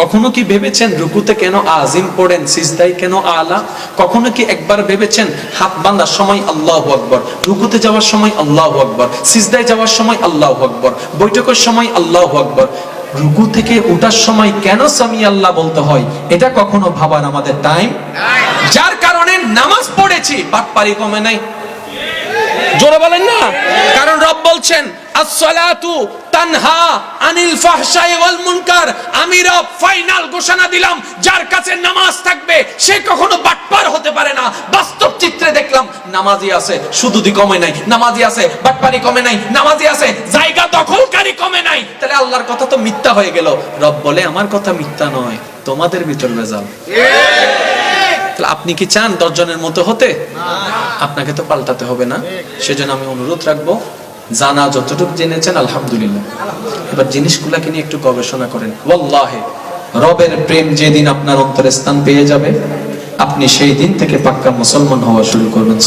কখনো কি ভেবেছেন রুকুতে কেন আজিম পড়েন সিজদাই কেন আলা? কখনো কি একবার ভেবেছেন হাত বাঁধার সময় আল্লাহ আকবর, রুকুতে যাওয়ার সময় আল্লাহ আকবর, সিজদায় যাওয়ার সময় আল্লাহ আকবর, বৈঠকের সময় আল্লাহ আকবর? রুকু থেকে উঠার সময় কেন সামি আল্লাহ বলতে হয়? এটা কখনো ভাবার আমাদের টাইম যার কারণে নামাজ পড়েছি বাটপারি কমে নাই। জোরে বলেন না? কারণ রব বলছেন, আসসালাতু তানহা আনিল ফাহশাই ওয়াল মুনকার। ফাইনাল ঘোষণা দিলাম, যার কাছে নামাজ থাকবে, সে কখনো বাটপার হতে পারে না। বাস্তব চিত্রে দেখলাম নামাজি আছে সুদুদি কমে নাই নামাজি আছে, বাটপারি কমে নাই নামাজি আছে, জায়গা দখলকারী কমে নাই। তাহলে আল্লাহর কথা তো মিথ্যা হয়ে গেল। রব বলে, আমার কথা মিথ্যা নয়, তোমাদের ভিতর ভেজাল। আপনি কি চান দশজনের মতো হতে? আপনাকে তো পাল্টাতে হবে না। সেজন্য আমি অনুরোধ রাখব জানা যতটুকু জেনেছেন, আলহামদুলিল্লাহ। এবার জিনিসগুলাকে নিয়ে একটু গবেষণা করেন। ওয়াল্লাহে, রবের প্রেম যেদিন আপনার অন্তরে স্থান পেয়ে যাবে, আপনি সেই দিন থেকে পাক্কা মুসলমান হওয়া শুরু করবেন